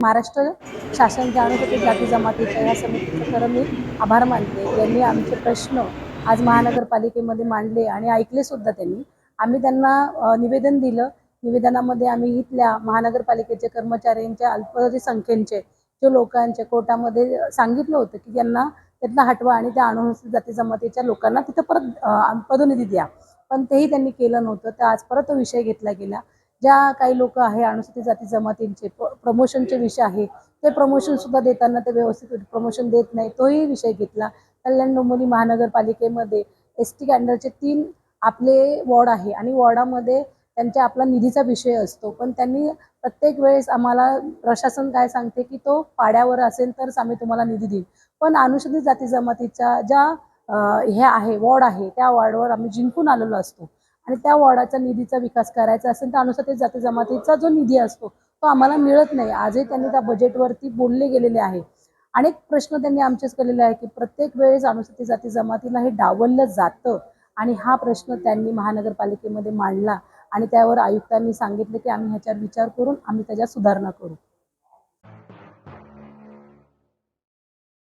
महाराष्ट्र शासनाच्या अनुसूचित जाती जमातीच्या या समितीचं. खरं मी आभार मानते. यांनी आमचे प्रश्न आज महानगरपालिकेमध्ये मांडले आणि ऐकले सुद्धा त्यांनी. आम्ही त्यांना निवेदन दिलं. निवेदनामध्ये आम्ही इथल्या महानगरपालिकेचे कर्मचाऱ्यांच्या अल्प संख्येचे जे लोकांचे कोर्टामध्ये सांगितलं होतं की त्यांना त्यातला हटवा आणि त्या अनुसूचित जाती जमातीच्या लोकांना तिथं परत अ, पदोन्नती द्या. पण तेही त्यांनी केलं नव्हतं. तर आज परत तो विषय घेतला गेला. ज्या काही लोक आहे अनुसूचित जाती जमातींचे प्रमोशनचे विषय आहे ते प्रमोशन सुद्धा देताना ते व्यवस्थित प्रमोशन देत नाही तोही विषय घेतला. कल्याण डोंबिवली महानगरपालिकेमध्ये एस टी कॅन्डरचे तीन आपले वॉर्ड आहे आणि वॉर्डामध्ये त्यांच्या आपला निधीचा विषय असतो. पण त्यांनी प्रत्येक वेळेस आम्हाला प्रशासन काय सांगते की तो पाड्यावर असेल तरच आम्ही तुम्हाला निधी देऊ पण अनुसूचित जाती जमातीच्या ज्या हे आहे वॉर्ड आहे त्या वॉर्डवर आम्ही जिंकून आलेलो असतो. आणि त्या वॉर्डाचा निधीचा विकास करायचा असेल तर अनुसूचित जाती जमातीचा जो निधी असतो तो आम्हाला मिळत नाही. आजही त्यांनी त्या बजेटवरती बोलले गेलेले आहे. अनेक प्रश्न त्यांनी आमचेच केलेले आहे की प्रत्येक वेळेस अनुसूचित जाती जमातीला हे डावललं जातं. आणि हा प्रश्न त्यांनी महानगरपालिकेमध्ये मांडला आणि त्यावर आयुक्तांनी सांगितलं की आम्ही ह्याच्यावर विचार करून आम्ही त्याच्यात सुधारणा करू.